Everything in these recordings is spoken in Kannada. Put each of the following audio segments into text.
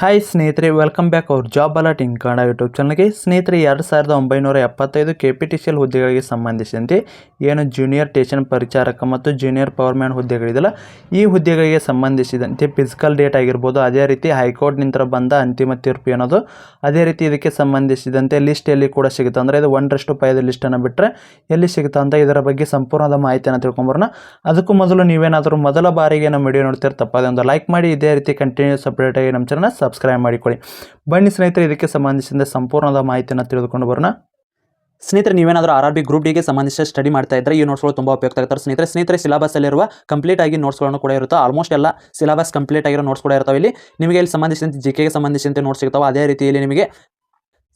ಹಾಯ್ ಸ್ನೇಹಿತರೆ ವೆಲ್ಕಮ್ ಬ್ಯಾಕ್ ಅವ್ರ job alert in Kannada YouTube ಚಾನಲ್ಗೆ ಸ್ನೇಹಿತರೆ, ಎರಡು ಸಾವಿರದ ಒಂಬೈನೂರ ಎಪ್ಪತ್ತೈದು K P T C L ಹುದ್ದೆಗಳಿಗೆ ಸಂಬಂಧಿಸಿದಂತೆ ಏನು ಜೂನಿಯರ್ ಟೇಷನ್ ಪರಿಚಾರಕ ಮತ್ತು ಜೂನಿಯರ್ ಪವರ್ ಮ್ಯಾನ್ ಹುದ್ದೆಗಳಿದೆಯಲ್ಲ, ಈ ಹುದ್ದೆಗಳಿಗೆ ಸಂಬಂಧಿಸಿದಂತೆ ಫಿಸಿಕಲ್ ಡೇಟ್ ಆಗಿರ್ಬೋದು, ಅದೇ ರೀತಿ ಹೈಕೋರ್ಟ್ ನಿಂತರ ಬಂದ ಅಂತಿಮ ತೀರ್ಪು ಅನ್ನೋದು ಅದೇ ರೀತಿ ಇದಕ್ಕೆ ಸಂಬಂಧಿಸಿದಂತೆ ಲಿಸ್ಟ್ ಎಲ್ಲಿ ಕೂಡ ಸಿಗುತ್ತೆ ಅಂದರೆ ಇದು ಒಂದರಷ್ಟು ಪಾಯದ ಲಿಸ್ಟನ್ನು ಬಿಟ್ಟರೆ ಎಲ್ಲಿ ಸಿಗುತ್ತೆ ಅಂತ ಇದರ ಬಗ್ಗೆ ಸಂಪೂರ್ಣದ ಮಾಹಿತಿಯನ್ನು ತಿಳ್ಕೊಂಬರೋಣ. ಅದಕ್ಕೂ ಮೊದಲು ನೀವೇನಾದರೂ ಮೊದಲ ಬಾರಿಗೆ ನಮ್ಮ ವಿಡಿಯೋ ನೋಡ್ತಿರೋ ತಪ್ಪದೆ ಒಂದು ಲೈಕ್ ಮಾಡಿ, ಇದೇ ರೀತಿ ಕಂಟಿನ್ಯೂಸ್ ಅಪ್ಡೇಟ್ ಆಗಿ ನಮ್ಮ ಚಾನಲ್ ಸಬ್ಸ್ಕ್ರೈಬ್ ಮಾಡಿಕೊಳ್ಳಿ. ಬನ್ನಿ ಸ್ನೇಹಿತರೆ, ಇದಕ್ಕೆ ಸಂಬಂಧಿಸಿದ ಸಂಪೂರ್ಣದ ಮಾಹಿತಿಯನ್ನು ತಿಳಿದುಕೊಂಡು ಬರೋಣ. ಸ್ನೇಹಿತರೆ, ನೀವೇನಾದರೂ ಆರ್ ಆರ್ ಬಿ ಗ್ರೂಪ್ ಡಿಗೆ ಸಂಬಂಧಿಸಿದ ಸ್ಟಡಿ ಮಾಡ್ತಾ ಇದ್ದರೆ ಈ ನೋಟ್ಸ್ಗಳು ತುಂಬ ಉಪಯುಕ್ತ ಆಗ್ತಾರೆ. ಸ್ನೇಹಿತರೆ ಸ್ನೇಹಿತರೆ ಸಿಲಬಸ್ಸಲ್ಲಿರುವ ಕಂಪ್ಲೀಟ್ ಆಗಿ ನೋಟ್ಸ್ಗಳನ್ನು ಕೂಡ ಇರುತ್ತೆ. ಆಲ್ಮೋಸ್ಟ್ ಎಲ್ಲ ಸಿಲಬಸ್ ಕಂಪ್ಲೀಟ್ ಆಗಿರೋ ನೋಟ್ಸ್ ಕೂಡ ಇರ್ತಾವೆ ಇಲ್ಲಿ. ನಿಮಗೆ ಇಲ್ಲಿ ಸಂಬಂಧಿಸಿದಂತೆ ಜಿ ಕೆಗೆ ಸಂಬಂಧಿಸಿದಂತೆ ನೋಟ್ಸ್ ಸಿಗ್ತಾವೆ. ಅದೇ ರೀತಿಯಲ್ಲಿ ನಿಮಗೆ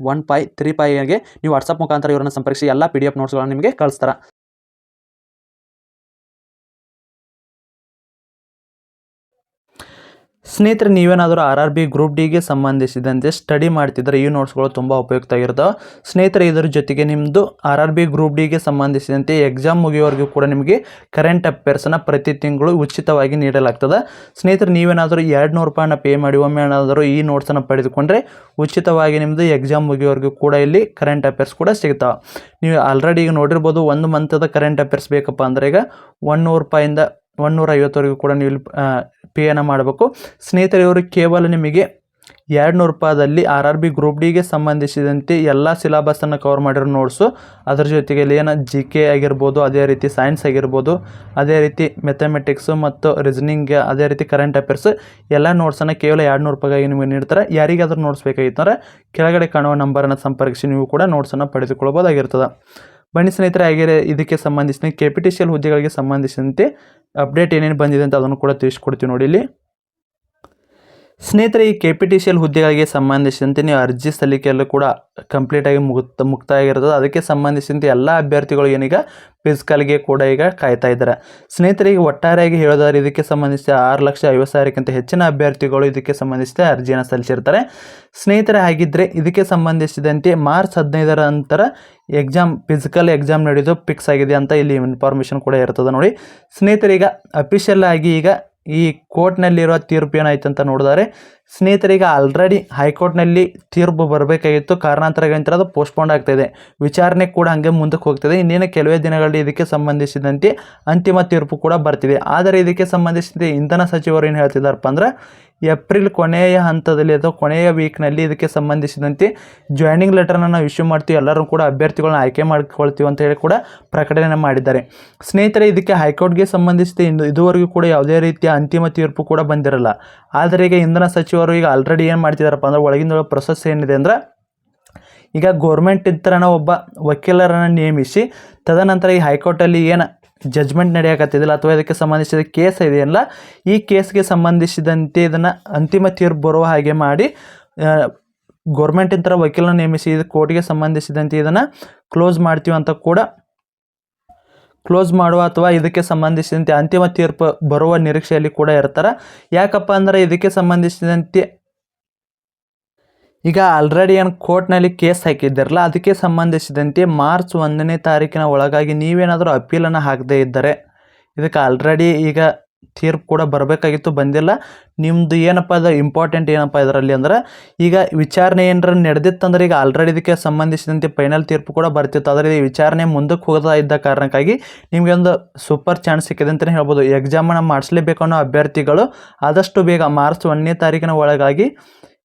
one five three ಫೈಗೆ ನೀವು ವಾಟ್ಸಪ್ ಮುಖಾಂತರ ಇವರನ್ನು ಸಂಪರ್ಕಿಸಿ, ಎಲ್ಲ ಪಿ ಡಿ ಎಫ್ ನೋಟ್ಸ್ಗಳನ್ನು ನಿಮಗೆ ಕಳಿಸ್ತಾರೆ. ಸ್ನೇಹಿತರೆ, ನೀವೇನಾದರೂ ಆರ್ ಆರ್ ಬಿ ಗ್ರೂಪ್ ಡಿಗೆ ಸಂಬಂಧಿಸಿದಂತೆ ಸ್ಟಡಿ ಮಾಡ್ತಿದ್ರೆ ಈ ನೋಟ್ಸ್ಗಳು ತುಂಬ ಉಪಯುಕ್ತ ಆಗಿರ್ತವೆ ಸ್ನೇಹಿತರೆ, ಇದರ ಜೊತೆಗೆ ನಿಮ್ಮದು ಆರ್ ಆರ್ ಬಿ ಗ್ರೂಪ್ ಡಿಗೆ ಸಂಬಂಧಿಸಿದಂತೆ ಎಕ್ಸಾಮ್ ಮುಗಿಯೋರಿಗೂ ಕೂಡ ನಿಮಗೆ ಕರೆಂಟ್ ಅಫೇರ್ಸನ್ನು ಪ್ರತಿ ತಿಂಗಳು ಉಚಿತವಾಗಿ ನೀಡಲಾಗ್ತದೆ. ಸ್ನೇಹಿತರೆ, ನೀವೇನಾದರೂ ಎರಡು ನೂರು ರೂಪಾಯಿನ ಪೇ ಮಾಡಿ, ಒಮ್ಮೆ ಏನಾದರೂ ಈ ನೋಟ್ಸನ್ನು ಪಡೆದುಕೊಂಡ್ರೆ ಉಚಿತವಾಗಿ ನಿಮ್ಮದು ಎಕ್ಸಾಮ್ ಮುಗಿಯೋರಿಗೂ ಕೂಡ ಇಲ್ಲಿ ಕರೆಂಟ್ ಅಫೇರ್ಸ್ ಕೂಡ ಸಿಗ್ತಾವೆ. ನೀವು ಆಲ್ರೆಡಿ ಈಗ ನೋಡಿರ್ಬೋದು, ಒಂದು ಮಂತದ ಕರೆಂಟ್ ಅಫೇರ್ಸ್ ಬೇಕಪ್ಪ ಅಂದರೆ ಈಗ ಒನ್ನೂರು ರೂಪಾಯಿಂದ ಒನ್ನೂರ ಐವತ್ತವರೆಗೂ ಕೂಡ ನೀವು ಪೇಯನ್ನು ಮಾಡಬೇಕು. ಸ್ನೇಹಿತರೆ ಇವರು ಕೇವಲ ನಿಮಗೆ ಎರಡು ನೂರು ರೂಪಾಯಿದಲ್ಲಿ ಆರ್ ಆರ್ ಬಿ ಗ್ರೂಪ್ ಡಿಗೆ ಸಂಬಂಧಿಸಿದಂತೆ ಎಲ್ಲ ಸಿಲೆಬಸನ್ನು ಕವರ್ ಮಾಡಿರೋ ನೋಟ್ಸು ಅದ್ರ ಜೊತೆಗೆ ಇಲ್ಲಿ ಏನು ಜಿ ಕೆ ಆಗಿರ್ಬೋದು, ಅದೇ ರೀತಿ ಸೈನ್ಸ್ ಆಗಿರ್ಬೋದು, ಅದೇ ರೀತಿ ಮೆಥಮೆಟಿಕ್ಸು ಮತ್ತು ರೀಸನಿಂಗ್ ಅದೇ ರೀತಿ ಕರೆಂಟ್ ಅಫೇರ್ಸ್ ಎಲ್ಲ ನೋಟ್ಸನ್ನು ಕೇವಲ ಎರಡು ನೂರು ರೂಪಾಯಿಗಾಗಿ ನಿಮಗೆ ನೀಡ್ತಾರೆ. ಯಾರಿಗಾದರೂ ನೋಟ್ಸ್ ಬೇಕಾಗಿತ್ತಂದ್ರೆ ಕೆಳಗಡೆ ಕಾಣುವ ನಂಬರನ್ನು ಸಂಪರ್ಕಿಸಿ, ನೀವು ಕೂಡ ನೋಟ್ಸನ್ನು ಪಡೆದುಕೊಳ್ಳಬಹುದಾಗಿರ್ತದೆ ಬನ್ನಿ ಸ್ನೇಹಿತರೆ ಹಾಗೆ ಇದಕ್ಕೆ ಸಂಬಂಧಿಸಿದ K P T C L ಹುದ್ದೆಗಳಿಗೆ ಸಂಬಂಧಿಸಿದಂತೆ ಅಪ್ಡೇಟ್ ಏನೇನು ಬಂದಿದೆ ಅಂತ ಅದನ್ನು ಕೂಡ ತಿಳಿಸ್ಕೊಡ್ತೀವಿ ನೋಡಿ ಇಲ್ಲಿ. ಸ್ನೇಹಿತರೆ, ಈ K P T C L ಹುದ್ದೆಗಳಿಗೆ ಸಂಬಂಧಿಸಿದಂತೆ ನೀವು ಅರ್ಜಿ ಸಲ್ಲಿಕೆಯಲ್ಲೂ ಕೂಡ ಕಂಪ್ಲೀಟಾಗಿ ಮುಕ್ತ ಮುಕ್ತಾಯ ಆಗಿರ್ತದೆ ಅದಕ್ಕೆ ಸಂಬಂಧಿಸಿದಂತೆ ಎಲ್ಲ ಅಭ್ಯರ್ಥಿಗಳು ಏನೀಗ ಫಿಸಿಕಲ್ಗೆ ಕೂಡ ಈಗ ಕಾಯ್ತಾ ಇದ್ದಾರೆ. ಸ್ನೇಹಿತರಿಗೆ ಒಟ್ಟಾರೆಯಾಗಿ ಹೇಳೋದಾದ್ರೆ ಇದಕ್ಕೆ ಸಂಬಂಧಿಸಿದ ಆರು ಲಕ್ಷ ಐವತ್ತು ಸಾವಿರಕ್ಕಿಂತ ಹೆಚ್ಚಿನ ಅಭ್ಯರ್ಥಿಗಳು ಇದಕ್ಕೆ ಸಂಬಂಧಿಸಿದ ಅರ್ಜಿಯನ್ನು ಸಲ್ಲಿಸಿರ್ತಾರೆ. ಸ್ನೇಹಿತರೆ ಹಾಗಿದ್ದರೆ ಇದಕ್ಕೆ ಸಂಬಂಧಿಸಿದಂತೆ ಮಾರ್ಚ್ ಹದಿನೈದರ ನಂತರ ಎಕ್ಸಾಮ್ ಫಿಸಿಕಲ್ ಎಕ್ಸಾಮ್ ನಡೆಯೋದು ಫಿಕ್ಸ್ ಆಗಿದೆ ಅಂತ ಇಲ್ಲಿ ಇನ್ಫಾರ್ಮೇಷನ್ ಕೂಡ ಇರ್ತದೆ ನೋಡಿ. ಸ್ನೇಹಿತರೀಗ ಅಫಿಷಿಯಲ್ ಆಗಿ ಈಗ ಈ ಕೋರ್ಟ್ನಲ್ಲಿರೋ ತೀರ್ಪು ಏನಾಯ್ತು ಅಂತ ನೋಡಿದರೆ, ಸ್ನೇಹಿತರಿಗೆ ಆಲ್ರೆಡಿ ಹೈಕೋರ್ಟ್ನಲ್ಲಿ ತೀರ್ಪು ಬರಬೇಕಾಗಿತ್ತು. ಕಾರಣಾಂತರಗಳಿಂದ ಅದು ಪೋಸ್ಟ್ಪೋಂಡ್ ಆಗ್ತಾಯಿದೆ ವಿಚಾರಣೆ ಕೂಡ ಹಾಗೆ ಮುಂದಕ್ಕೆ ಹೋಗ್ತಿದೆ. ಇನ್ನೇನು ಕೆಲವೇ ದಿನಗಳಲ್ಲಿ ಇದಕ್ಕೆ ಸಂಬಂಧಿಸಿದಂತೆ ಅಂತಿಮ ತೀರ್ಪು ಕೂಡ ಬರ್ತಿದೆ. ಆದರೆ ಇದಕ್ಕೆ ಸಂಬಂಧಿಸಿದಂತೆ ಇಂಧನ ಸಚಿವರು ಏನು ಹೇಳ್ತಿದ್ದಾರಪ್ಪ ಅಂದ್ರೆ ಏಪ್ರಿಲ್ ಕೊನೆಯ ಹಂತದಲ್ಲಿ ಅಥವಾ ಕೊನೆಯ ವೀಕ್ನಲ್ಲಿ ಇದಕ್ಕೆ ಸಂಬಂಧಿಸಿದಂತೆ ಜಾಯ್ನಿಂಗ್ ಲೆಟರ್ನ ನಾವು ಇಶ್ಯೂ ಮಾಡ್ತೀವಿ, ಎಲ್ಲರೂ ಕೂಡ ಅಭ್ಯರ್ಥಿಗಳನ್ನ ಆಯ್ಕೆ ಮಾಡ್ಕೊಳ್ತೀವಿ ಅಂತ ಹೇಳಿ ಕೂಡ ಪ್ರಕಟಣೆ ಮಾಡಿದ್ದಾರೆ. ಸ್ನೇಹಿತರೆ, ಇದಕ್ಕೆ ಹೈಕೋರ್ಟ್ಗೆ ಸಂಬಂಧಿಸಿದ ಇಂದು ಇದುವರೆಗೂ ಕೂಡ ಯಾವುದೇ ರೀತಿಯ ಅಂತಿಮ ತೀರ್ಪು ಕೂಡ ಬಂದಿರಲ್ಲ. ಆದರೆ ಈಗ ಇಂಧನ ಸಚಿವರು ಈಗ ಆಲ್ರೆಡಿ ಏನು ಮಾಡ್ತಿದ್ದಾರಪ್ಪ ಅಂದ್ರೆ ಒಳಗಿಂದ ಪ್ರೊಸೆಸ್ ಏನಿದೆ ಅಂದ್ರೆ ಈಗ ಗೌರ್ಮೆಂಟ್ ಇದ್ದರನ ಒಬ್ಬ ವಕೀಲರನ್ನು ನೇಮಿಸಿ, ತದನಂತರ ಈ ಹೈಕೋರ್ಟಲ್ಲಿ ಏನು ಜಜ್ಮೆಂಟ್ ನಡೆಯಕತ್ತಿದಿಲ್ಲ ಅಥವಾ ಇದಕ್ಕೆ ಸಂಬಂಧಿಸಿದ ಕೇಸ್ ಇದೆಯಲ್ಲ, ಈ ಕೇಸ್ಗೆ ಸಂಬಂಧಿಸಿದಂತೆ ಇದನ್ನು ಅಂತಿಮ ತೀರ್ಪು ಬರುವ ಹಾಗೆ ಮಾಡಿ ಗೌರ್ಮೆಂಟ್ ಇಂಥರ ವಕೀಲನ ನೇಮಿಸಿ ಇದು ಕೋರ್ಟ್ಗೆ ಸಂಬಂಧಿಸಿದಂತೆ ಇದನ್ನು ಕ್ಲೋಸ್ ಮಾಡ್ತೀವಿ ಅಂತ ಕೂಡ ಕ್ಲೋಸ್ ಮಾಡುವ ಅಥವಾ ಇದಕ್ಕೆ ಸಂಬಂಧಿಸಿದಂತೆ ಅಂತಿಮ ತೀರ್ಪು ಬರುವ ನಿರೀಕ್ಷೆಯಲ್ಲಿ ಕೂಡ ಇರ್ತಾರೆ. ಯಾಕಪ್ಪ ಅಂದರೆ ಇದಕ್ಕೆ ಸಂಬಂಧಿಸಿದಂತೆ ಈಗ ಆಲ್ರೆಡಿ ಏನು ಕೋರ್ಟ್ನಲ್ಲಿ ಕೇಸ್ ಹಾಕಿದ್ದಿರಲ್ಲ, ಅದಕ್ಕೆ ಸಂಬಂಧಿಸಿದಂತೆ ಮಾರ್ಚ್ ಒಂದನೇ ತಾರೀಕಿನ ಒಳಗಾಗಿ ನೀವೇನಾದರೂ ಅಪೀಲನ್ನು ಹಾಕದೇ ಇದ್ದರೆ, ಇದಕ್ಕೆ ಆಲ್ರೆಡಿ ಈಗ ತೀರ್ಪು ಕೂಡ ಬರಬೇಕಾಗಿತ್ತು, ಬಂದಿಲ್ಲ. ನಿಮ್ಮದು ಏನಪ್ಪ ಅದು ಇಂಪಾರ್ಟೆಂಟ್ ಏನಪ್ಪ ಇದರಲ್ಲಿ ಅಂದ್ರೆ, ಈಗ ವಿಚಾರಣೆ ಏನಾರ ನಡೆದಿತ್ತಂದ್ರೆ ಈಗ ಆಲ್ರೆಡಿ ಇದಕ್ಕೆ ಸಂಬಂಧಿಸಿದಂತೆ ಫೈನಲ್ ತೀರ್ಪು ಕೂಡ ಬರ್ತಿತ್ತು. ಆದರೆ ಈ ವಿಚಾರಣೆ ಮುಂದಕ್ಕೆ ಹೋಗ್ತಾ ಇದ್ದ ಕಾರಣಕ್ಕಾಗಿ ನಿಮಗೆ ಒಂದು ಸೂಪರ್ ಚಾನ್ಸ್ ಸಿಕ್ಕಿದೆ ಅಂತಲೇ ಹೇಳ್ಬೋದು. ಎಕ್ಸಾಮನ್ನು ಮಾಡಿಸ್ಲೇಬೇಕು ಅನ್ನೋ ಅಭ್ಯರ್ಥಿಗಳು ಆದಷ್ಟು ಬೇಗ ಮಾರ್ಚ್ ಒಂದನೇ ತಾರೀಕಿನ ಒಳಗಾಗಿ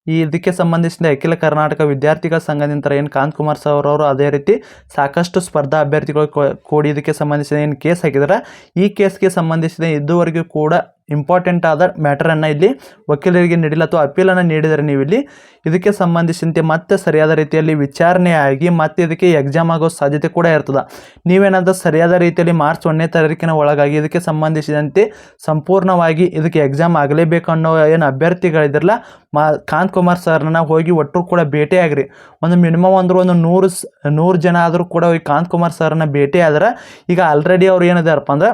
ಈ ಇದಕ್ಕೆ ಸಂಬಂಧಿಸಿದ ಅಖಿಲ ಕರ್ನಾಟಕ ವಿದ್ಯಾರ್ಥಿಗಳ ಸಂಘದಿಂದ ಏನು ಕಾಂತ್ ಕುಮಾರ್ ಸರ್ ಅವರು ಅದೇ ರೀತಿ ಸಾಕಷ್ಟು ಸ್ಪರ್ಧಾ ಅಭ್ಯರ್ಥಿಗಳು ಕೂಡಿ ಇದಕ್ಕೆ ಸಂಬಂಧಿಸಿದ ಏನು ಕೇಸ್ ಹಾಕಿದಾರೆ ಈ ಕೇಸ್ಗೆ ಸಂಬಂಧಿಸಿದ ಇದುವರೆಗೂ ಕೂಡ ಇಂಪಾರ್ಟೆಂಟ್ ಆದ ಮ್ಯಾಟರನ್ನು ಇಲ್ಲಿ ವಕೀಲರಿಗೆ ನೀಡಿಲ್ಲ ಅಥವಾ ಅಪೀಲನ್ನು ನೀಡಿದರೆ ನೀವು ಇಲ್ಲಿ ಇದಕ್ಕೆ ಸಂಬಂಧಿಸಿದಂತೆ ಮತ್ತೆ ಸರಿಯಾದ ರೀತಿಯಲ್ಲಿ ವಿಚಾರಣೆ ಆಗಿ ಮತ್ತೆ ಇದಕ್ಕೆ ಎಕ್ಸಾಮ್ ಆಗೋ ಸಾಧ್ಯತೆ ಕೂಡ ಇರ್ತದೆ. ನೀವೇನಾದರೂ ಸರಿಯಾದ ರೀತಿಯಲ್ಲಿ ಮಾರ್ಚ್ ಒಂದನೇ ತಾರೀಕಿನ ಒಳಗಾಗಿ ಇದಕ್ಕೆ ಸಂಬಂಧಿಸಿದಂತೆ ಸಂಪೂರ್ಣವಾಗಿ ಇದಕ್ಕೆ ಎಕ್ಸಾಮ್ ಆಗಲೇಬೇಕು ಅನ್ನೋ ಏನು ಅಭ್ಯರ್ಥಿಗಳಿದ್ರಲ್ಲ, ಮಾ, ಕಾಂತ್ ಕುಮಾರ್ ಸರ್ನ ಹೋಗಿ ಒಟ್ಟು ಕೂಡ ಭೇಟಿಯಾಗ್ರಿ. ಒಂದು ಮಿನಿಮಮ್ ಅಂದ್ರೆ ಒಂದು ನೂರು ನೂರು ಜನ ಆದರೂ ಕೂಡ ಕಾಂತ್ ಕುಮಾರ್ ಸರ್ನ ಭೇಟಿ ಆದ್ರೆ ಈಗ ಆಲ್ರೆಡಿ ಅವ್ರು ಏನಿದಾರಪ್ಪ ಅಂದ್ರೆ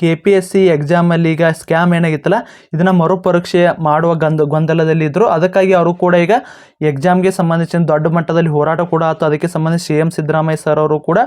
ಕೆ ಪಿ ಎಸ್ ಸಿ ಎಕ್ಸಾಮಲ್ಲಿ ಈಗ ಸ್ಕ್ಯಾಮ್ ಏನಾಗಿತ್ತಲ್ಲ, ಇದನ್ನು ಮರುಪರೀಕ್ಷೆ ಮಾಡುವ ಗಂದ ಗೊಂದಲದಲ್ಲಿ ಇದ್ದರು ಅದಕ್ಕಾಗಿ ಅವರು ಕೂಡ ಈಗ ಎಕ್ಸಾಮ್ಗೆ ಸಂಬಂಧಿಸಿದ ದೊಡ್ಡ ಮಟ್ಟದಲ್ಲಿ ಹೋರಾಟ ಕೂಡ ಆಯಿತು ಅದಕ್ಕೆ ಸಂಬಂಧಿಸಿ ಸಿ ಎಂ ಸಿದ್ದರಾಮಯ್ಯ ಸರ್ ಅವರು ಕೂಡ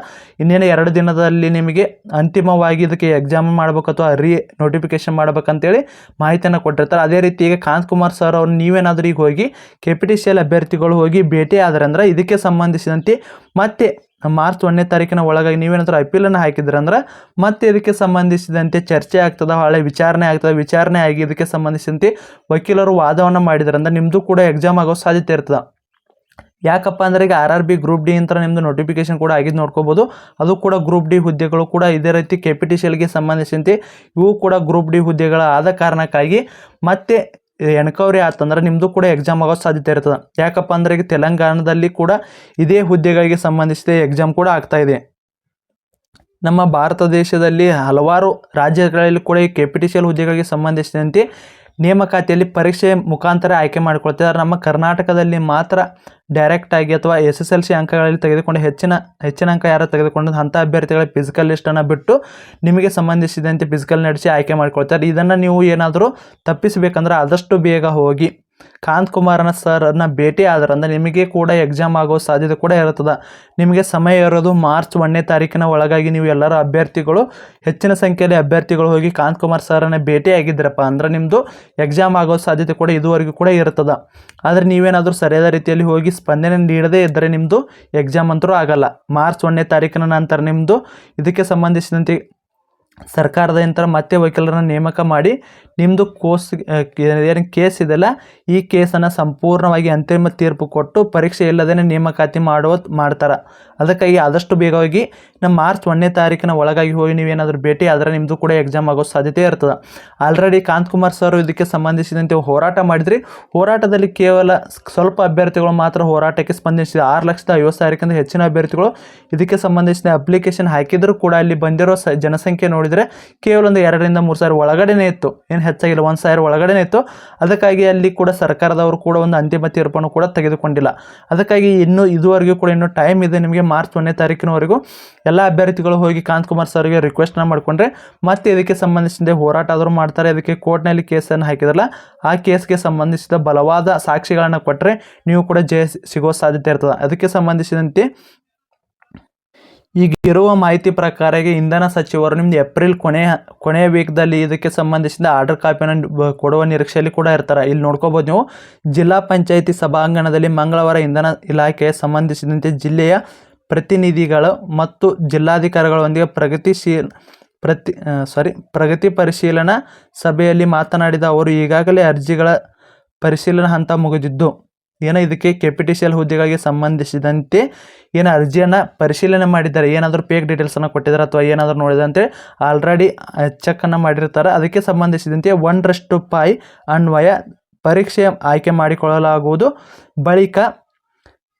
ಇನ್ನೇನು ಎರಡು ದಿನದಲ್ಲಿ ನಿಮಗೆ ಅಂತಿಮವಾಗಿ ಇದಕ್ಕೆ ಎಕ್ಸಾಮ್ ಮಾಡಬೇಕು ಅಥವಾ ರೀ ನೋಟಿಫಿಕೇಶನ್ ಮಾಡ್ಬೇಕಂತೇಳಿ ಮಾಹಿತಿಯನ್ನು ಕೊಟ್ಟಿರ್ತಾರೆ. ಅದೇ ರೀತಿ ಈಗ ಕಾಂತ್ ಕುಮಾರ್ ಸರ್ ಅವರು ನೀವೇನಾದರೂ ಈಗ ಹೋಗಿ K P T C L ಅಭ್ಯರ್ಥಿಗಳು ಹೋಗಿ ಭೇಟಿ ಆದ್ರೆ ಅಂದರೆ ಇದಕ್ಕೆ ಸಂಬಂಧಿಸಿದಂತೆ ಮತ್ತೆ ಮಾರ್ಚ್ ಒಂದನೇ ತಾರೀಕಿನ ಒಳಗಾಗಿ ನೀವೇನಾದ್ರೂ ಅಪೀಲನ್ನು ಹಾಕಿದ್ರೆ ಅಂದ್ರೆ ಮತ್ತೆ ಇದಕ್ಕೆ ಸಂಬಂಧಿಸಿದಂತೆ ಚರ್ಚೆ ಆಗ್ತದೆ, ಹಳೆ ವಿಚಾರಣೆ ಆಗ್ತದೆ, ವಿಚಾರಣೆ ಆಗಿ ಇದಕ್ಕೆ ಸಂಬಂಧಿಸಿದಂತೆ ವಕೀಲರು ವಾದವನ್ನು ಮಾಡಿದ್ರಂದ್ರೆ ನಿಮ್ಮದು ಕೂಡ ಎಕ್ಸಾಮ್ ಆಗೋ ಸಾಧ್ಯತೆ ಇರ್ತದೆ. ಯಾಕಪ್ಪ ಅಂದ್ರೆ ಈಗ R R B group D ಅಂತ ನಿಮ್ಮದು ನೋಟಿಫಿಕೇಶನ್ ಕೂಡ ಆಗಿದ್ದು ನೋಡ್ಕೋಬೋದು. ಅದು ಕೂಡ ಗ್ರೂಪ್ ಡಿ ಹುದ್ದೆಗಳು ಕೂಡ ಇದೇ ರೀತಿ ಕೆ ಪಿ ಟಿ ಸಿ ಸಂಬಂಧಿಸಿದಂತೆ ಇವು ಕೂಡ ಗ್ರೂಪ್ ಡಿ ಹುದ್ದೆಗಳ ಆದ ಕಾರಣಕ್ಕಾಗಿ ಮತ್ತೆ ಎನ್ಕವರಿ ಆತಂದ್ರೆ ನಿಮ್ಮದು ಕೂಡ ಎಕ್ಸಾಮ್ ಆಗೋ ಸಾಧ್ಯತೆ ಇರ್ತದೆ. ಯಾಕಪ್ಪ ಅಂದ್ರೆ ಈಗ ತೆಲಂಗಾಣದಲ್ಲಿ ಕೂಡ ಇದೇ ಹುದ್ದೆಗಳಿಗೆ ಸಂಬಂಧಿಸಿದ ಎಕ್ಸಾಮ್ ಕೂಡ ಆಗ್ತಾ ಇದೆ. ನಮ್ಮ ಭಾರತ ದೇಶದಲ್ಲಿ ಹಲವಾರು ರಾಜ್ಯಗಳಲ್ಲಿ ಕೂಡ ಈ ಕೆ ಪಿ ಟಿ ಹುದ್ದೆಗಳಿಗೆ ಸಂಬಂಧಿಸಿದಂತೆ ನೇಮಕಾತಿಯಲ್ಲಿ ಪರೀಕ್ಷೆ ಮುಖಾಂತರ ಆಯ್ಕೆ ಮಾಡಿಕೊಳ್ತಿದ್ದಾರೆ ನಮ್ಮ ಕರ್ನಾಟಕದಲ್ಲಿ ಮಾತ್ರ ಡೈರೆಕ್ಟ್ ಆಗಿ ಅಥವಾ ಎಸ್ ಎಸ್ ಎಲ್ ಸಿ ಅಂಕಗಳಲ್ಲಿ ತೆಗೆದುಕೊಂಡು ಹೆಚ್ಚಿನ ಹೆಚ್ಚಿನ ಅಂಕ ಯಾರು ತೆಗೆದುಕೊಂಡು ಅಂಥ ಅಭ್ಯರ್ಥಿಗಳ ಫಿಸಿಕಲ್ ಲಿಸ್ಟನ್ನು ಬಿಟ್ಟು ನಿಮಗೆ ಸಂಬಂಧಿಸಿದಂತೆ ಫಿಸಿಕಲ್ ನಡೆಸಿ ಆಯ್ಕೆ ಮಾಡಿಕೊಳ್ತಾರೆ ಇದನ್ನು ನೀವು ಏನಾದರೂ ತಪ್ಪಿಸಬೇಕಂದ್ರೆ ಆದಷ್ಟು ಬೇಗ ಹೋಗಿ. ಕಾಂತ್ ಕುಮಾರನ ಸರ್ನ ಭೇಟಿ ಆದ್ರಂದ್ರೆ ನಿಮಗೆ ಕೂಡ ಎಕ್ಸಾಮ್ ಆಗೋ ಸಾಧ್ಯತೆ ಕೂಡ ಇರುತ್ತದೆ. ನಿಮಗೆ ಸಮಯ ಇರೋದು ಮಾರ್ಚ್ ಒಂದನೇ ತಾರೀಕಿನ ಒಳಗಾಗಿ ನೀವು ಎಲ್ಲರ ಅಭ್ಯರ್ಥಿಗಳು, ಹೆಚ್ಚಿನ ಸಂಖ್ಯೆಯಲ್ಲಿ ಅಭ್ಯರ್ಥಿಗಳು ಹೋಗಿ ಕಾಂತ್ ಕುಮಾರ್ ಸರ್ನ ಭೇಟಿ ಆಗಿದ್ರಪ್ಪ ಅಂದ್ರೆ ನಿಮ್ಮದು ಎಕ್ಸಾಮ್ ಆಗೋ ಸಾಧ್ಯತೆ ಕೂಡ ಇದುವರೆಗೂ ಕೂಡ ಇರ್ತದೆ ಆದರೆ ನೀವೇನಾದರೂ ಸರಿಯಾದ ರೀತಿಯಲ್ಲಿ ಹೋಗಿ ಸ್ಪಂದನೆ ನೀಡದೇ ಇದ್ದರೆ ನಿಮ್ಮದು ಎಕ್ಸಾಮ್ ಅಂತರೂ ಆಗಲ್ಲ. ಮಾರ್ಚ್ ಒಂದನೇ ತಾರೀಕಿನ ನಂತರ ನಿಮ್ಮದು ಇದಕ್ಕೆ ಸಂಬಂಧಿಸಿದಂತೆ ಸರ್ಕಾರದ ಯಂತ್ರ ಮತ್ತೆ ವಕೀಲರನ್ನು ನೇಮಕ ಮಾಡಿ ನಿಮ್ಮದು ಕೋರ್ಸ್ ಏನು ಕೇಸ್ ಇದೆಯಲ್ಲ, ಈ ಕೇಸನ್ನು ಸಂಪೂರ್ಣವಾಗಿ ಅಂತಿಮ ತೀರ್ಪು ಕೊಟ್ಟು ಪರೀಕ್ಷೆ ಇಲ್ಲದೇ ನೇಮಕಾತಿ ಮಾಡುವ, ಮಾಡ್ತಾರೆ. ಅದಕ್ಕಾಗಿ ಆದಷ್ಟು ಬೇಗ ಹೋಗಿ ನಮ್ಮ ಮಾರ್ಚ್ ಒಂದನೇ ತಾರೀಕಿನ ಒಳಗಾಗಿ ಹೋಗಿ ನೀವೇನಾದರೂ ಭೇಟಿ ಆದರೆ ನಿಮ್ಮದು ಕೂಡ ಎಕ್ಸಾಮ್ ಆಗೋ ಸಾಧ್ಯತೆ ಇರ್ತದೆ. ಆಲ್ರೆಡಿ ಕಾಂತ್ ಕುಮಾರ್ ಸರ್ ಇದಕ್ಕೆ ಸಂಬಂಧಿಸಿದಂತೆ ಹೋರಾಟ ಮಾಡಿದ್ರಿ. ಹೋರಾಟದಲ್ಲಿ ಕೇವಲ ಸ್ವಲ್ಪ ಅಭ್ಯರ್ಥಿಗಳು ಮಾತ್ರ ಹೋರಾಟಕ್ಕೆ ಸ್ಪಂದಿಸಿದ. ಆರು ಲಕ್ಷದ ಐವತ್ತು ಸಾವಿರಕ್ಕಿಂತ ಹೆಚ್ಚಿನ ಅಭ್ಯರ್ಥಿಗಳು ಇದಕ್ಕೆ ಸಂಬಂಧಿಸಿದ ಅಪ್ಲಿಕೇಶನ್ ಹಾಕಿದರೂ ಕೂಡ ಅಲ್ಲಿ ಬಂದಿರೋ ಜನಸಂಖ್ಯೆ ನೋಡಿದರೆ ಕೇವಲ ಒಂದು ಎರಡರಿಂದ ಮೂರು ಸಾವಿರ ಒಳಗಡೆನೇ ಇತ್ತು. ಏನು ಹೆಚ್ಚಾಗಿಲ್ಲ. ಒಂದು ಸಾವಿರ ಒಳಗಡೆನೇ ಇತ್ತು. ಅದಕ್ಕಾಗಿ ಅಲ್ಲಿ ಕೂಡ ಸರ್ಕಾರದವರು ಕೂಡ ಒಂದು ಅಂತಿಮ ತೀರ್ಪನ್ನು ಕೂಡ ತೆಗೆದುಕೊಂಡಿಲ್ಲ. ಅದಕ್ಕಾಗಿ ಇನ್ನೂ ಇದುವರೆಗೂ ಕೂಡ ಇನ್ನೂ ಟೈಮ್ ಇದೆ ನಿಮಗೆ ಮಾರ್ಚ್ ಒಂದನೇ ತಾರೀಕಿನವರೆಗೂ. ಎಲ್ಲ ಅಭ್ಯರ್ಥಿಗಳು ಹೋಗಿ ಕಾಂತ್ ಕುಮಾರ್ ಸರ್ಗೆ ರಿಕ್ವೆಸ್ಟ್ನ ಮಾಡಿಕೊಂಡ್ರೆ ಮತ್ತೆ ಇದಕ್ಕೆ ಸಂಬಂಧಿಸಿದ ಹೋರಾಟ ಆದರೂ ಮಾಡ್ತಾರೆ. ಅದಕ್ಕೆ ಕೋರ್ಟ್ನಲ್ಲಿ ಕೇಸನ್ನು ಹಾಕಿದ್ರಲ್ಲ, ಆ ಕೇಸ್ಗೆ ಸಂಬಂಧಿಸಿದ ಬಲವಾದ ಸಾಕ್ಷಿಗಳನ್ನು ಕೊಟ್ಟರೆ ನೀವು ಕೂಡ ಜಯ ಸಿಗೋ ಸಾಧ್ಯತೆ ಇರ್ತದೆ. ಅದಕ್ಕೆ ಸಂಬಂಧಿಸಿದಂತೆ ಈಗ ಇರುವ ಮಾಹಿತಿ ಪ್ರಕಾರ ಇಂಧನ ಸಚಿವರು ನಿಮ್ದು ಏಪ್ರಿಲ್ ಕೊನೆಯ ಕೊನೆಯ ವೀಕ್ದಲ್ಲಿ ಇದಕ್ಕೆ ಸಂಬಂಧಿಸಿದ ಆರ್ಡರ್ ಕಾಪಿಯನ್ನು ಕೊಡುವ ನಿರೀಕ್ಷೆಯಲ್ಲಿ ಕೂಡ ಇರ್ತಾರೆ. ಇಲ್ಲಿ ನೋಡ್ಕೋಬೋದು ನೀವು. ಜಿಲ್ಲಾ ಪಂಚಾಯಿತಿ ಸಭಾಂಗಣದಲ್ಲಿ ಮಂಗಳವಾರ ಇಂಧನ ಇಲಾಖೆಗೆ ಸಂಬಂಧಿಸಿದಂತೆ ಜಿಲ್ಲೆಯ ಪ್ರತಿನಿಧಿಗಳು ಮತ್ತು ಜಿಲ್ಲಾಧಿಕಾರಿಗಳೊಂದಿಗೆ ಪ್ರಗತಿಶೀಲ, ಪ್ರತಿ ಸಾರಿ ಪ್ರಗತಿ ಪರಿಶೀಲನಾ ಸಭೆಯಲ್ಲಿ ಮಾತನಾಡಿದ ಅವರು, ಈಗಾಗಲೇ ಅರ್ಜಿಗಳ ಪರಿಶೀಲನಾ ಹಂತ ಮುಗಿದಿದ್ದು. ಏನೋ ಇದಕ್ಕೆ ಕೆ ಟಿ ಸಿ ಎಲ್ ಹುದ್ದೆಗಳಿಗೆ ಸಂಬಂಧಿಸಿದಂತೆ ಏನು ಅರ್ಜಿಯನ್ನು ಪರಿಶೀಲನೆ ಮಾಡಿದ್ದಾರೆ. ಏನಾದರೂ ಪೇಕ್ ಡೀಟೇಲ್ಸನ್ನು ಕೊಟ್ಟಿದ್ದಾರೆ ಅಥವಾ ಏನಾದರೂ ನೋಡಿದಂತೆ ಆಲ್ರೆಡಿ ಚೆಕ್ಕನ್ನು ಮಾಡಿರ್ತಾರೆ. ಅದಕ್ಕೆ ಸಂಬಂಧಿಸಿದಂತೆ ಒಂದರಷ್ಟು ಪಾಯಿ ಅನ್ವಯ ಪರೀಕ್ಷೆ ಆಯ್ಕೆ ಮಾಡಿಕೊಳ್ಳಲಾಗುವುದು. ಬಳಿಕ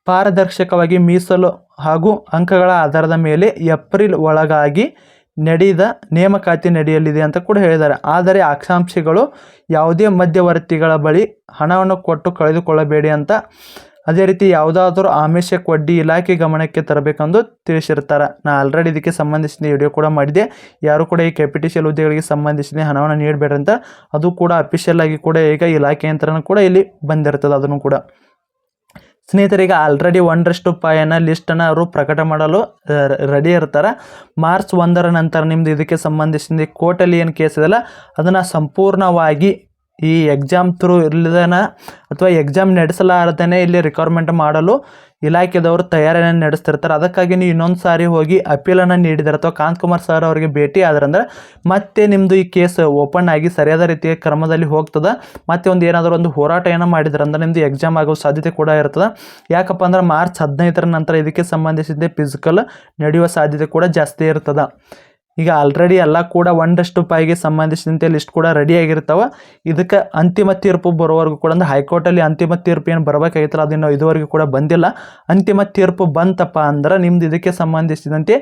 ಪಾರದರ್ಶಕವಾಗಿ ಮೀಸಲು ಹಾಗೂ ಅಂಕಗಳ ಆಧಾರದ ಮೇಲೆ ಏಪ್ರಿಲ್ ಒಳಗಾಗಿ ನಡೆದ ನೇಮಕಾತಿ ನಡೆಯಲಿದೆ ಅಂತ ಕೂಡ ಹೇಳಿದ್ದಾರೆ. ಆದರೆ ಆಕಾಂಕ್ಷಿಗಳು ಯಾವುದೇ ಮಧ್ಯವರ್ತಿಗಳ ಬಳಿ ಹಣವನ್ನು ಕೊಟ್ಟು ಕಳೆದುಕೊಳ್ಳಬೇಡಿ ಅಂತ ಅದೇ ರೀತಿ ಯಾವುದಾದರೂ ಆಮಿಷ ಕೊಡ್ಡಿ ಇಲಾಖೆ ಗಮನಕ್ಕೆ ತರಬೇಕೆಂದು ತಿಳಿಸಿರ್ತಾರೆ. ನಾ ಆಲ್ರೆಡಿ ಇದಕ್ಕೆ ಸಂಬಂಧಿಸಿದ ವಿಡಿಯೋ ಕೂಡ ಮಾಡಿದೆ ಯಾರು ಕೂಡ ಈ ಕ್ಯಾಪಿಟಿಷಿಯಲ್ ಹುದ್ದೆಗಳಿಗೆ ಸಂಬಂಧಿಸಿದ ಹಣವನ್ನು ನೀಡಬೇಡ ಅಂತ ಅದು ಕೂಡ ಅಫಿಷಿಯಲ್ ಆಗಿ ಕೂಡ ಈಗ ಇಲಾಖೆ ಯಂತ್ರನ ಕೂಡ ಇಲ್ಲಿ ಬಂದಿರ್ತದೆ ಅದನ್ನು ಕೂಡ. ಸ್ನೇಹಿತರಿಗೆ ಆಲ್ರೆಡಿ ಒಂದರಷ್ಟು ಪಾಯನ ಲಿಸ್ಟನ್ನು ಅವರು ಪ್ರಕಟ ಮಾಡಲು ರೆಡಿ ಇರ್ತಾರೆ. ಮಾರ್ಚ್ ಒಂದರ ನಂತರ ನಿಮ್ಮದು ಇದಕ್ಕೆ ಸಂಬಂಧಿಸಿದ ಕೋರ್ಟಲ್ಲಿ ಏನು ಕೇಸ್ ಇದೆಯಲ್ಲ, ಅದನ್ನು ಸಂಪೂರ್ಣವಾಗಿ ಈ ಎಕ್ಸಾಮ್ ಥ್ರೂ ಇರ್ಲಿದನ ಅಥವಾ ಎಕ್ಸಾಮ್ ನಡೆಸಲಾರದೇ ಇಲ್ಲಿ ರಿಕ್ವೈರ್ಮೆಂಟ್ ಮಾಡಲು ಇಲಾಖೆದವರು ತಯಾರಿಯನ್ನು ನಡೆಸ್ತಿರ್ತಾರೆ. ಅದಕ್ಕಾಗಿ ನೀವು ಇನ್ನೊಂದು ಸಾರಿ ಹೋಗಿ ಅಪೀಲನ್ನು ನೀಡಿದರೆ ಅಥವಾ ಕಾಂತ್ ಕುಮಾರ್ ಸರ್ ಅವರಿಗೆ ಭೇಟಿ ಆದ್ರಂದ್ರೆ ಮತ್ತೆ ನಿಮ್ಮದು ಈ ಕೇಸ್ ಓಪನ್ ಆಗಿ ಸರಿಯಾದ ರೀತಿಯ ಕ್ರಮದಲ್ಲಿ ಹೋಗ್ತದೆ. ಮತ್ತೆ ಒಂದು ಏನಾದರೂ ಒಂದು ಹೋರಾಟ ಏನೋ ಮಾಡಿದ್ರೆ ಅಂದ್ರೆ ನಿಮ್ಮದು ಎಕ್ಸಾಮ್ ಆಗೋ ಸಾಧ್ಯತೆ ಕೂಡ ಇರ್ತದೆ. ಯಾಕಪ್ಪ ಅಂದ್ರೆ ಮಾರ್ಚ್ ಹದಿನೈದರ ನಂತರ ಇದಕ್ಕೆ ಸಂಬಂಧಿಸಿದ ಫಿಸಿಕಲ್ ನಡೆಯುವ ಸಾಧ್ಯತೆ ಕೂಡ ಜಾಸ್ತಿ ಇರ್ತದೆ. ಈಗ ಆಲ್ರೆಡಿ ಎಲ್ಲ ಕೂಡ ಒಂದಷ್ಟು ಪಾಯಿಗೆ ಸಂಬಂಧಿಸಿದಂತೆ ಲಿಸ್ಟ್ ಕೂಡ ರೆಡಿ ಆಗಿರ್ತಾವೆ. ಇದಕ್ಕೆ ಅಂತಿಮ ತೀರ್ಪು ಬರೋವರೆಗೂ ಕೂಡ, ಅಂದ್ರೆ ಹೈಕೋರ್ಟಲ್ಲಿ ಅಂತಿಮ ತೀರ್ಪು ಏನು ಬರಬೇಕಾಗಿತ್ತಲ್ಲ, ಅದನ್ನು ಇದುವರೆಗೂ ಕೂಡ ಬಂದಿಲ್ಲ. ಅಂತಿಮ ತೀರ್ಪು ಬಂತಪ್ಪ ಅಂದ್ರೆ ನಿಮ್ದು ಇದಕ್ಕೆ ಸಂಬಂಧಿಸಿದಂತೆ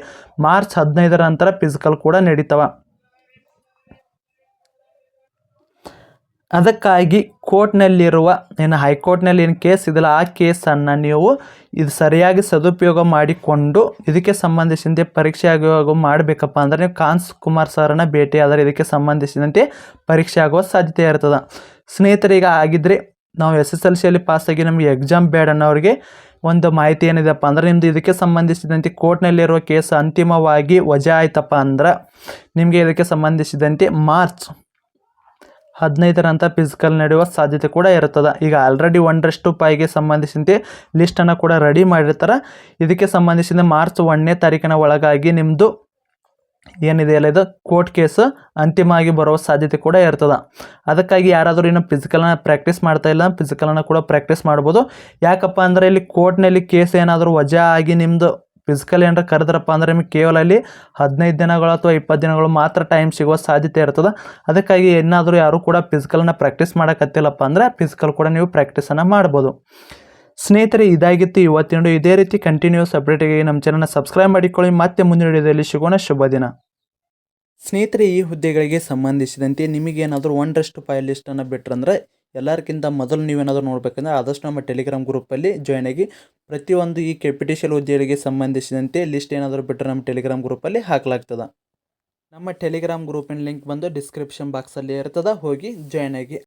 ಮಾರ್ಚ್ ಹದಿನೈದರ ನಂತರ ಫಿಸಿಕಲ್ ಕೂಡ ನಡೀತಾವ. ಅದಕ್ಕಾಗಿ ಕೋರ್ಟ್ನಲ್ಲಿರುವ, ಏನು, ಹೈಕೋರ್ಟ್ನಲ್ಲಿ ಏನು ಕೇಸ್ ಇದಲ್ಲ ಆ ಕೇಸನ್ನು ನೀವು ಇದು ಸರಿಯಾಗಿ ಸದುಪಯೋಗ ಮಾಡಿಕೊಂಡು ಇದಕ್ಕೆ ಸಂಬಂಧಿಸಿದಂತೆ ಪರೀಕ್ಷೆ ಆಗುವಾಗ ಮಾಡಬೇಕಪ್ಪ ಅಂದರೆ ನೀವು ಕಾನ್ಸ್ ಕುಮಾರ್ ಭೇಟಿ ಆದರೆ ಇದಕ್ಕೆ ಸಂಬಂಧಿಸಿದಂತೆ ಪರೀಕ್ಷೆ ಆಗುವ ಸಾಧ್ಯತೆ ಇರ್ತದೆ. ಸ್ನೇಹಿತರೀಗ ಆಗಿದ್ದರೆ ನಾವು ಎಸ್ ಎಸ್ ಎಲ್ ಸಿಯಲ್ಲಿ ಪಾಸಾಗಿ ನಮಗೆ ಎಕ್ಸಾಮ್ ಬೇಡ ಅನ್ನೋರಿಗೆ ಒಂದು ಮಾಹಿತಿ ಏನಿದೆಪ್ಪ ಅಂದ್ರೆ ನಿಮ್ಮದು ಇದಕ್ಕೆ ಸಂಬಂಧಿಸಿದಂತೆ ಕೋರ್ಟ್ನಲ್ಲಿರುವ ಕೇಸ್ ಅಂತಿಮವಾಗಿ ವಜಾ ಆಯ್ತಪ್ಪ ಅಂದ್ರೆ ನಿಮಗೆ ಇದಕ್ಕೆ ಸಂಬಂಧಿಸಿದಂತೆ ಮಾರ್ಚ್ ಹದಿನೈದರ ನಂತರ ಫಿಸಿಕಲ್ ನಡೆಯುವ ಸಾಧ್ಯತೆ ಕೂಡ ಇರುತ್ತದೆ. ಈಗ ಆಲ್ರೆಡಿ ಒಂದರಷ್ಟು ಪಾಯಿಗೆ ಸಂಬಂಧಿಸಿದಂತೆ ಲಿಸ್ಟನ್ನು ಕೂಡ ರೆಡಿ ಮಾಡಿರ್ತಾರೆ. ಇದಕ್ಕೆ ಸಂಬಂಧಿಸಿದ ಮಾರ್ಚ್ ಒಂದನೇ ತಾರೀಕಿನ ಒಳಗಾಗಿ ನಿಮ್ಮದು ಏನಿದೆಯಲ್ಲ ಇದು ಕೋರ್ಟ್ ಕೇಸ್ ಅಂತಿಮವಾಗಿ ಬರುವ ಸಾಧ್ಯತೆ ಕೂಡ ಇರ್ತದೆ. ಅದಕ್ಕಾಗಿ ಯಾರಾದರೂ ಇನ್ನು ಫಿಸಿಕಲ್ನ ಪ್ರಾಕ್ಟೀಸ್ ಮಾಡ್ತಾ ಇಲ್ಲ ಫಿಸಿಕಲನ್ನು ಕೂಡ ಪ್ರಾಕ್ಟೀಸ್ ಮಾಡ್ಬೋದು. ಯಾಕಪ್ಪ ಅಂದರೆ ಇಲ್ಲಿ ಕೋರ್ಟ್ನಲ್ಲಿ ಕೇಸ್ ಏನಾದರೂ ವಜಾ ಆಗಿ ನಿಮ್ಮದು ಫಿಸಿಕಲ್ ಏನಾರ ಕರೆದ್ರಪ್ಪ ಅಂದರೆ ನಿಮಗೆ ಕೇವಲ ಅಲ್ಲಿ ಹದಿನೈದು ದಿನಗಳು ಅಥವಾ ಇಪ್ಪತ್ತು ದಿನಗಳು ಮಾತ್ರ ಟೈಮ್ ಸಿಗುವ ಸಾಧ್ಯತೆ ಇರ್ತದೆ. ಅದಕ್ಕಾಗಿ ಏನಾದರೂ ಯಾರು ಕೂಡ ಫಿಸಿಕಲ್ನ ಪ್ರಾಕ್ಟೀಸ್ ಮಾಡೋಕತ್ತಿಲ್ಲಪ್ಪ ಅಂದರೆ ಫಿಸಿಕಲ್ ಕೂಡ ನೀವು ಪ್ರಾಕ್ಟೀಸನ್ನು ಮಾಡ್ಬೋದು. ಸ್ನೇಹಿತರೆ, ಇದಾಗಿತ್ತು ಇವತ್ತಿನ. ಇದೇ ರೀತಿ ಕಂಟಿನ್ಯೂಸ್ ಅಪ್ಡೇಟಿಗೆ ನಮ್ಮ ಚಾನಲ್ನ ಸಬ್ಸ್ಕ್ರೈಬ್ ಮಾಡಿಕೊಳ್ಳಿ. ಮತ್ತೆ ಮುಂದಿನ ವಿಡಿಯೋದಲ್ಲಿ ಸಿಗೋಣ. ಶುಭ ದಿನ. ಸ್ನೇಹಿತರೆ, ಈ ಹುದ್ದೆಗಳಿಗೆ ಸಂಬಂಧಿಸಿದಂತೆ ನಿಮಗೇನಾದರೂ ಒಂದರಷ್ಟು ಫೈಲ್ ಲಿಸ್ಟನ್ನು ಬಿಟ್ರಂದ್ರೆ ಎಲ್ಲರಿಗಿಂತ ಮೊದಲು ನೀವೇನಾದರೂ ನೋಡಬೇಕಂದ್ರೆ ಆದಷ್ಟು ನಮ್ಮ ಟೆಲಿಗ್ರಾಮ್ ಗ್ರೂಪಲ್ಲಿ ಜಾಯ್ನ್ ಆಗಿ ಪ್ರತಿಯೊಂದು ಈ ಕೆಪಿಟಿಷಿಯಲ್ ಹುದ್ದೆಗಳಿಗೆ ಸಂಬಂಧಿಸಿದಂತೆ ಲಿಸ್ಟ್ ಏನಾದರೂ ಬಿಟ್ಟರೆ ನಮ್ಮ ಟೆಲಿಗ್ರಾಮ್ ಗ್ರೂಪಲ್ಲಿ ಹಾಕಲಾಗ್ತದೆ. ನಮ್ಮ ಟೆಲಿಗ್ರಾಮ್ ಗ್ರೂಪಿನ ಲಿಂಕ್ ಬಂದು ಡಿಸ್ಕ್ರಿಪ್ಷನ್ ಬಾಕ್ಸಲ್ಲಿ ಇರ್ತದೆ. ಹೋಗಿ ಜಾಯ್ನ್ ಆಗಿ.